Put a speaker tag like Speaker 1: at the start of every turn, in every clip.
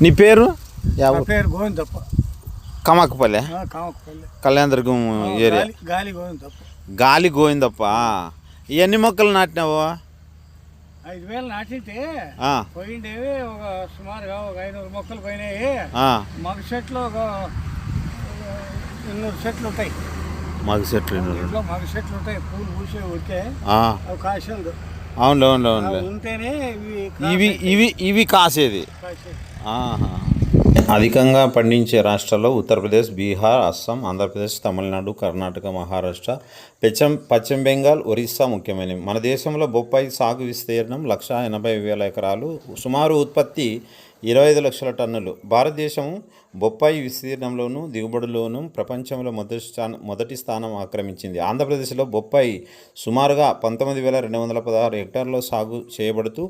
Speaker 1: నీ పేరు?
Speaker 2: పేరు గోవిందప్ప.
Speaker 1: కమకపల్లె? కళ్యాణదుర్గం ఏరియా.
Speaker 2: గాలి గోవిందప్ప.
Speaker 1: గాలి గోవిందప్ప. ఎన్ని మొక్కలు నాటినావు?
Speaker 2: ఐదు వేలు నాటితే
Speaker 1: ఆ,
Speaker 2: పోయిండేవి ఒక సుమారుగా ఒక ఐనూరు మొక్కలు పోయినాయి.
Speaker 1: ఆ,
Speaker 2: మగ చెట్లు ఒక ఎన్నూరు చెట్లు ఉంటాయి.
Speaker 1: మాకు చెట్లు.
Speaker 2: ఇంట్లో మగ చెట్లు ఉంటాయి. పూలు పూసే ఉడికే
Speaker 1: ఆ,
Speaker 2: అవి కాసిండు
Speaker 1: అవునులే అవునులే అవునులే.
Speaker 2: ఉంటేనే ఇవి
Speaker 1: ఇవి ఇవి ఇవి కాసేది.
Speaker 2: కాసేది.
Speaker 1: అధికంగా పండించే రాష్ట్రాల్లో ఉత్తరప్రదేశ్ బీహార్ అస్సాం ఆంధ్రప్రదేశ్ తమిళనాడు కర్ణాటక మహారాష్ట్ర పశ్చిమ పశ్చిమ బెంగాల్ ఒరిస్సా ముఖ్యమైనవి. మన దేశంలో బొప్పాయి సాగు విస్తీర్ణం లక్ష ఎనభై వేల ఎకరాలు. సుమారు ఉత్పత్తి ఇరవై ఐదు లక్షల టన్నులు. భారతదేశం బొప్పాయి విస్తీర్ణంలోనూ దిగుబడిలోనూ ప్రపంచంలో మొదటి స్థానం మొదటి స్థానం ఆక్రమించింది. ఆంధ్రప్రదేశ్లో బొప్పాయి సుమారుగా పంతొమ్మిది వేల రెండు వందల పదహారు హెక్టార్లో సాగు చేయబడుతూ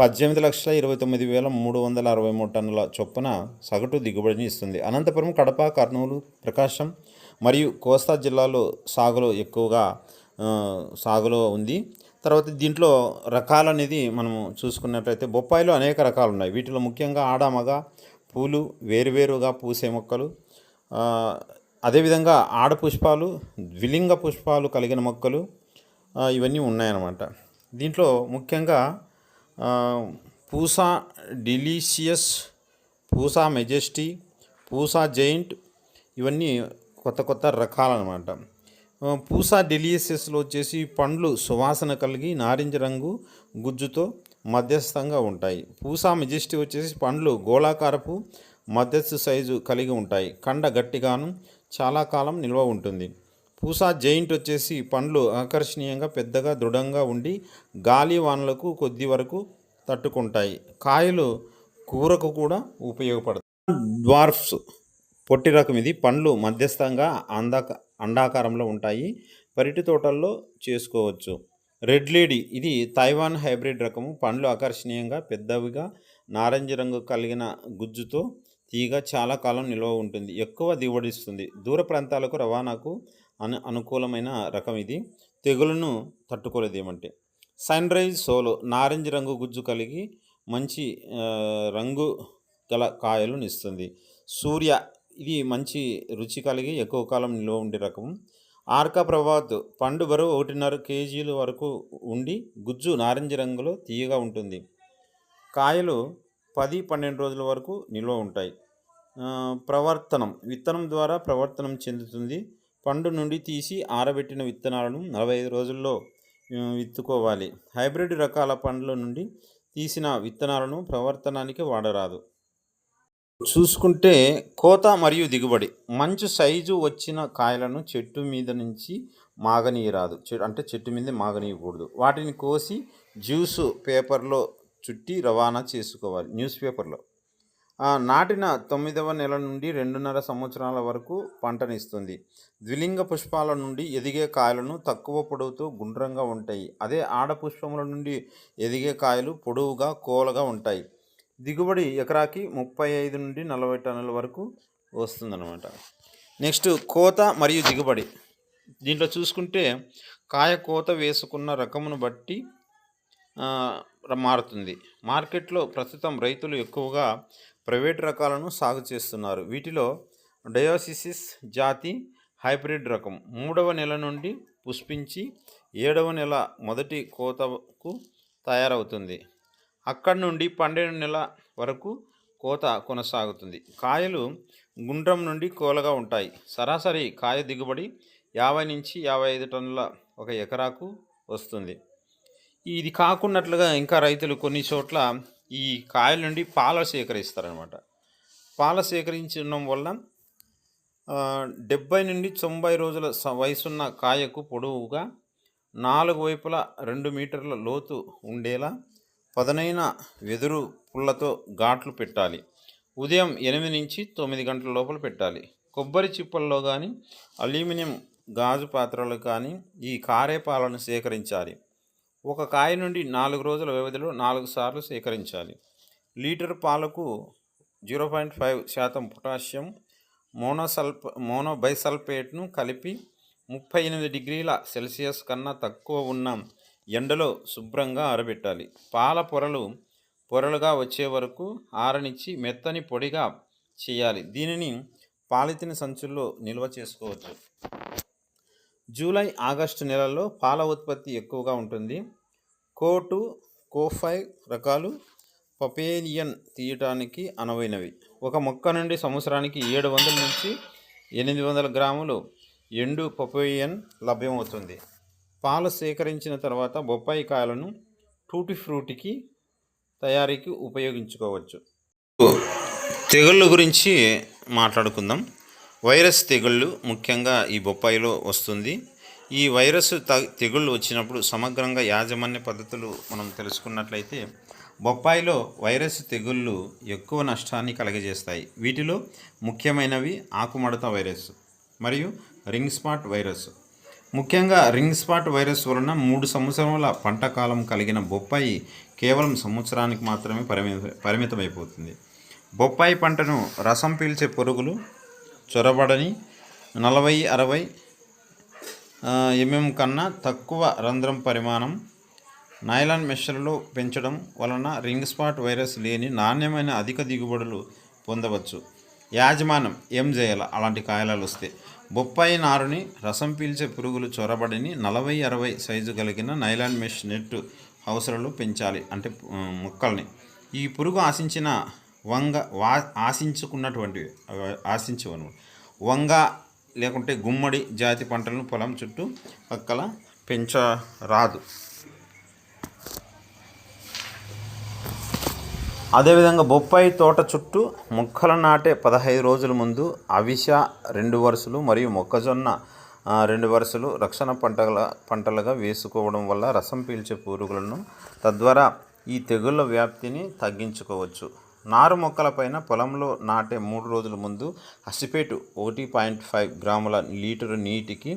Speaker 1: పద్దెనిమిది లక్షల ఇరవై తొమ్మిది వేల మూడు వందల అరవై మూడు టన్నుల చొప్పున సగటు దిగుబడిని ఇస్తుంది. అనంతపురం కడప కర్నూలు ప్రకాశం మరియు కోస్తా జిల్లాలో సాగులో ఎక్కువగా సాగులో ఉంది. తర్వాత దీంట్లో రకాలు అనేది మనము చూసుకున్నట్లయితే బొప్పాయిలో అనేక రకాలు ఉన్నాయి వీటిలో ముఖ్యంగా ఆడమగ పూలు వేరువేరుగా పూసే మొక్కలు అదేవిధంగా ఆడ పుష్పాలు ద్విలింగ పుష్పాలు కలిగిన మొక్కలు ఇవన్నీ ఉన్నాయన్నమాట. దీంట్లో ముఖ్యంగా Pusa delicious Pusa majesty Pusa giant ఇవన్నీ కొత్త కొత్త రకాలన్నమాట. పూసా డెలియసియస్లో వచ్చేసి పండ్లు సువాసన కలిగి నారింజ రంగు గుజ్జుతో మధ్యస్థంగా ఉంటాయి. పూసా మెజెస్టీ వచ్చేసి పండ్లు గోళాకారపు మధ్యస్థ సైజు కలిగి ఉంటాయి. కండ గట్టిగాను చాలా కాలం నిల్వ ఉంటుంది. పూసా జైంట్ వచ్చేసి పండ్లు ఆకర్షణీయంగా పెద్దగా దృఢంగా ఉండి గాలి వానలకు కొద్ది వరకు తట్టుకుంటాయి. కాయలు కూరకు కూడా ఉపయోగపడతాయి. డ్వార్ఫ్స్ పొట్టి రకం ఇది. పండ్లు మధ్యస్థంగా అందాక అండాకారంలో ఉంటాయి. పెరటి తోటల్లో చేసుకోవచ్చు. రెడ్ లేడీ ఇది తైవాన్ హైబ్రిడ్ రకము. పండ్లు ఆకర్షణీయంగా పెద్దవిగా నారింజ రంగు కలిగిన గుజ్జుతో తీగ చాలా కాలం నిల్వ ఉంటుంది. ఎక్కువ దిగుబడిస్తుంది. దూర ప్రాంతాలకు రవాణాకు అను అనుకూలమైన రకం ఇది. తెగులను తట్టుకోలేదు ఏమంటే. సన్ రైజ్ సోలో నారింజ రంగు గుజ్జు కలిగి మంచి రంగు గల కాయలను ఇస్తుంది సూర్య ఇది మంచి రుచి కలిగి ఎక్కువ కాలం నిల్వ ఉండే రకం. ఆర్కా ప్రభాత్ పండు బరువు ఒకటిన్నర కేజీల వరకు ఉండి గుజ్జు నారింజ రంగులో తీయగా ఉంటుంది. కాయలు పది పన్నెండు రోజుల వరకు నిల్వ ఉంటాయి. ప్రవర్తనం విత్తనం ద్వారా ప్రవర్తనం చెందుతుంది. పండు నుండి తీసి ఆరబెట్టిన విత్తనాలను నలభై ఐదు రోజుల్లో విత్తుకోవాలి. హైబ్రిడ్ రకాల పండ్ల నుండి తీసిన విత్తనాలను ప్రవర్తనానికి వాడరాదు. చూసుకుంటే కోత మరియు దిగుబడి. మంచి సైజు వచ్చిన కాయలను చెట్టు మీద నుంచి మాగనీయరాదు. చె- అంటే చెట్టు మీద మాగనీయకూడదు. వాటిని కోసి జ్యూసు పేపర్లో చుట్టి రవాణా చేసుకోవాలి. న్యూస్ పేపర్లో. నాటిన తొమ్మిదవ నెల నుండి రెండున్నర సంవత్సరాల వరకు పంటనిస్తుంది. ద్విలింగ పుష్పాల నుండి ఎదిగే కాయలను తక్కువ పొడవుతో గుండ్రంగా ఉంటాయి. అదే ఆడ పుష్పముల నుండి ఎదిగే కాయలు పొడవుగా కోలగా ఉంటాయి. దిగుబడి ఎకరాకి ముప్పై ఐదు నుండి నలభై టన్నుల వరకు వస్తుందన్నమాట. నెక్స్ట్ కోత మరియు దిగుబడి. దీంట్లో చూసుకుంటే కాయ కోత వేసుకున్న రకమును బట్టి మారుతుంది. మార్కెట్లో ప్రస్తుతం రైతులు ఎక్కువగా ప్రైవేట్ రకాలను సాగు చేస్తున్నారు. వీటిలో డయోసిసిస్ జాతి హైబ్రిడ్ రకం మూడవ నెల నుండి పుష్పించి ఏడవ నెల మొదటి కోతకు తయారవుతుంది. అక్కడి నుండి పన్నెండు నెల వరకు కోత కొనసాగుతుంది. కాయలు గుండ్రం నుండి కోలగా ఉంటాయి. సరాసరి కాయ దిగుబడి యాభై నుంచి యాభై ఐదు టన్నుల ఒక ఎకరాకు వస్తుంది. ఇది కాకున్నట్లుగా ఇంకా రైతులు కొన్ని చోట్ల ఈ కాయల నుండి పాల సేకరిస్తారనమాట పాల సేకరించడం వల్ల డెబ్బై నుండి తొంభై రోజుల స- వయసున్న కాయకు పొడవుగా నాలుగు వైపులా రెండు మీటర్ల లోతు ఉండేలా పదనైన వెదురు పుల్లతో ఘాట్లు పెట్టాలి. ఉదయం ఎనిమిది నుంచి తొమ్మిది గంటల లోపల పెట్టాలి. కొబ్బరి చిప్పల్లో కానీ అల్యూమినియం గాజు పాత్రలు కానీ ఈ కారే పాలను సేకరించాలి. ఒక కాయ నుండి నాలుగు రోజుల వ్యవధిలో నాలుగు సార్లు సేకరించాలి. లీటర్ పాలకు జీరో పాయింట్ ఫైవ్ శాతం పొటాషియం మోనోసల్ఫ మోనోబైసల్ఫేట్ను కలిపి ముప్పై ఎనిమిది డిగ్రీల సెల్సియస్ కన్నా తక్కువ ఉన్న ఎండలో శుభ్రంగా ఆరబెట్టాలి. పాల పొరలు పొరలుగా వచ్చే వరకు ఆరనిచ్చి మెత్తని పొడిగా చేయాలి. దీనిని పాలిథిన్ సంచుల్లో నిల్వ చేసుకోవచ్చు జూలై ఆగస్టు నెలల్లో పాల ఉత్పత్తి ఎక్కువగా ఉంటుంది. కోటు కోఫై రకాలు పపేనియన్ తీయటానికి అనువైనవి. ఒక మొక్క నుండి సంవత్సరానికి ఏడు వందల నుంచి ఎనిమిది వందల గ్రాములు ఎండు పపేయన్ లభ్యమవుతుంది. పాలు సేకరించిన తర్వాత బొప్పాయి కాయలను టూటీ ఫ్రూటికి తయారీకి ఉపయోగించుకోవచ్చు. తెగుళ్ళ గురించి మాట్లాడుకుందాం. వైరస్ తెగుళ్ళు ముఖ్యంగా ఈ బొప్పాయిలో వస్తుంది. ఈ వైరస్ త తెగుళ్ళు వచ్చినప్పుడు సమగ్రంగా యాజమాన్య పద్ధతులు మనం తెలుసుకున్నట్లయితే బొప్పాయిలో వైరస్ తెగుళ్ళు ఎక్కువ నష్టాన్ని కలగజేస్తాయి. వీటిలో ముఖ్యమైనవి ఆకుమడత వైరస్ మరియు రింగ్ స్పాట్ వైరస్. ముఖ్యంగా రింగ్ స్పాట్ వైరస్ వలన మూడు సంవత్సరముల పంట కాలం కలిగిన బొప్పాయి కేవలం సంవత్సరానికి మాత్రమే పరిమిత పరిమితమైపోతుంది. బొప్పాయి పంటను రసం పీల్చే పురుగులు చొరబడని నలభై అరవై ఎంఎం కన్నా తక్కువ రంధ్రం పరిమాణం నైలాన్ మెషర్లో పెంచడం వలన రింగ్ స్పాట్ వైరస్ లేని నాణ్యమైన అధిక దిగుబడులు పొందవచ్చు. యాజమాన్యం ఏం చేయాలి? అలాంటి కాయలాలు వస్తే బొప్పాయి నారుని రసం పీల్చే పురుగులు చొరబడిని నలభై అరవై సైజు కలిగిన నైలాన్ మెష్ నెట్ హౌస్లలో పెంచాలి అంటే మొక్కల్ని. ఈ పురుగు ఆశించిన వంగ వా ఆశించుకున్నటువంటివి ఆశించవను వంగ లేకుంటే గుమ్మడి జాతి పంటలను పొలం చుట్టూ పక్కల పెంచరాదు. అదేవిధంగా బొప్పాయి తోట చుట్టూ మొక్కలు నాటే పదహైదు రోజుల ముందు అవిస రెండు వరుసలు మరియు మొక్కజొన్న రెండు వరుసలు రక్షణ పంటల పంటలుగా వేసుకోవడం వల్ల రసం పీల్చే పురుగులను తద్వారా ఈ తెగుళ్ళ వ్యాప్తిని తగ్గించుకోవచ్చు. నారు మొక్కలపైన పొలంలో నాటే మూడు రోజుల ముందు అసిపేటు ఒకటి పాయింట్ ఫైవ్ గ్రాముల లీటరు నీటికి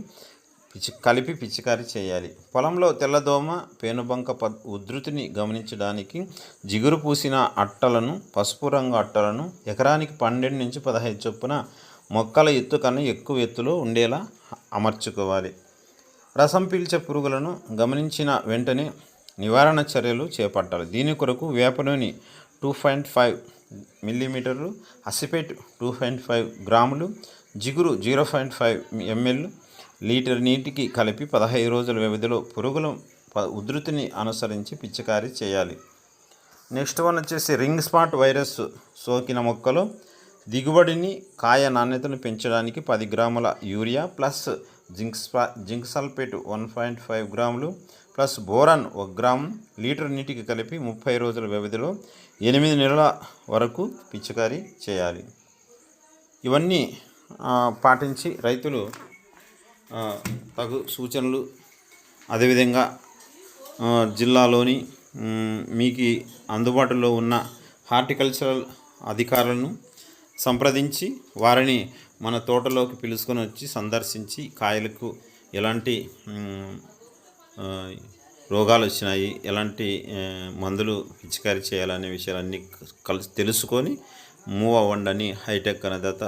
Speaker 1: పిచి కలిపి పిచికారి చేయాలి. పొలంలో తెల్లదోమ పేనుబంక ప ఉధృతిని గమనించడానికి జిగురు పూసిన అట్టలను పసుపు రంగు అట్టలను ఎకరానికి పన్నెండు నుంచి పదహైదు చొప్పున మొక్కల ఎత్తు కన్నా ఎక్కువ ఎత్తులో ఉండేలా అమర్చుకోవాలి. రసం పీల్చే పురుగులను గమనించిన వెంటనే నివారణ చర్యలు చేపట్టాలి. దీని కొరకు వేప టూ పాయింట్ ఫైవ్ మిల్లీమీటర్లు అసిపేట్ టూ పాయింట్ ఫైవ్ గ్రాములు జిగురు zero point five ML litre నీటికి కలిపి పదహైదు రోజుల వ్యవధిలో పురుగుల ప- ఉధృతిని అనుసరించి పిచికారీ చేయాలి. నెక్స్ట్ వన్ వచ్చేసి రింగ్ స్పాట్ వైరస్ సోకిన మొక్కలు. దిగుబడిని కాయ నాణ్యతను పెంచడానికి పది గ్రాముల urea plus zinc spa zinc sulphate one point five గ్రాములు ప్లస్ బోరాన్ ఒక గ్రామ్ లీటర్ నీటికి కలిపి ముప్పై రోజుల వ్యవధిలో ఎనిమిది నెలల వరకు పిచికారీ చేయాలి. ఇవన్నీ పాటించి రైతులు తగు సూచనలు. అదేవిధంగా జిల్లాలోని మీకు అందుబాటులో ఉన్న హార్టికల్చరల్ అధికారులను సంప్రదించి వారిని మన తోటలోకి పిలుచుకొని వచ్చి సందర్శించి కాయలకు ఎలాంటి రోగాలు వచ్చినాయి ఎలాంటి మందులు పిచికారీ చేయాలనే విషయాలన్నీ కలిసి తెలుసుకొని మూవ్ అవ్వండి అని హైటెక్ అన్నదాత